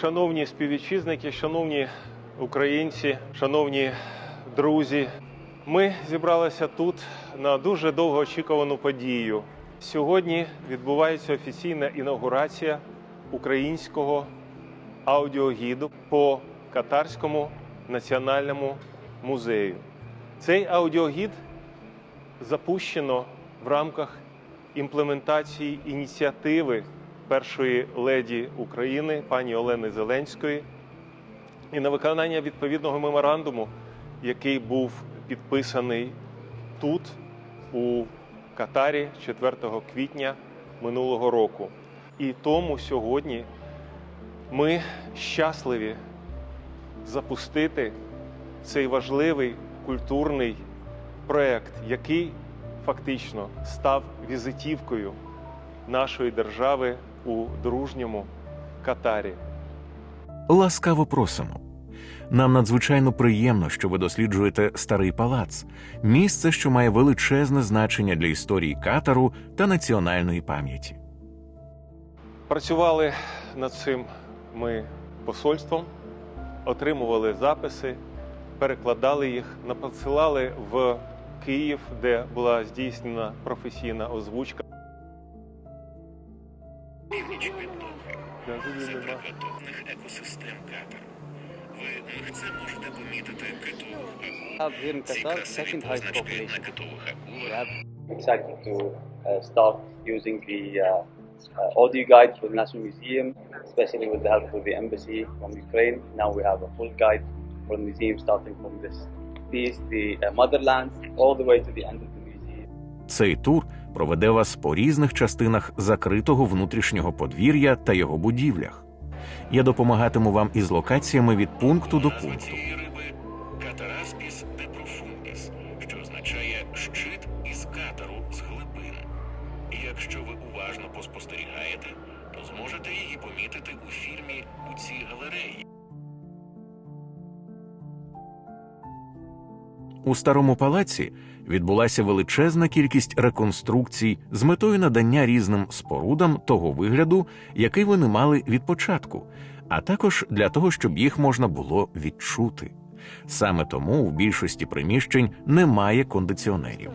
Шановні співвітчизники, шановні українці, шановні друзі, ми зібралися тут на дуже довгоочікувану подію. Сьогодні відбувається офіційна інаугурація українського аудіогіду по Катарському національному музею. Цей аудіогід запущено в рамках імплементації ініціативи першої леді України пані Олени Зеленської і на виконання відповідного меморандуму, який був підписаний тут, у Катарі 4 квітня минулого року. І тому сьогодні ми щасливі запустити цей важливий культурний проект, який фактично став візитівкою нашої держави у дружньому Катарі. Ласкаво просимо. Нам надзвичайно приємно, що ви досліджуєте старий палац, місце, що має величезне значення для історії Катару та національної пам'яті. Працювали над цим ми посольством, отримували записи, перекладали їх, напосилали в Київ, де була здійснена професійна озвучка. Північ від Дохи. Зв'язку Це нема. приклад дохних екосистем Катару. Ви мигцем можете помітити китових акул. have here in Ці Qatar красиві second highest позначки на population. китових We акулах have excited to uh, start using the uh, uh, audio guide for the National Museum, especially with the help of the embassy from Ukraine. Now we have a full guide for the museum starting from this piece, the uh, motherland, all the way to the end of the museum. Цей тур проведе вас по різних частинах закритого внутрішнього подвір'я та його будівлях. Я допомагатиму вам із локаціями від пункту до пункту. Катараспіс де профундіс, що означає щит із катару з глибин. Якщо ви уважно поспостерігаєте, то зможете її помітити у фільмі у цій галереї. У старому палаці відбулася величезна кількість реконструкцій з метою надання різним спорудам того вигляду, який вони мали від початку, а також для того, щоб їх можна було відчути. Саме тому в більшості приміщень немає кондиціонерів.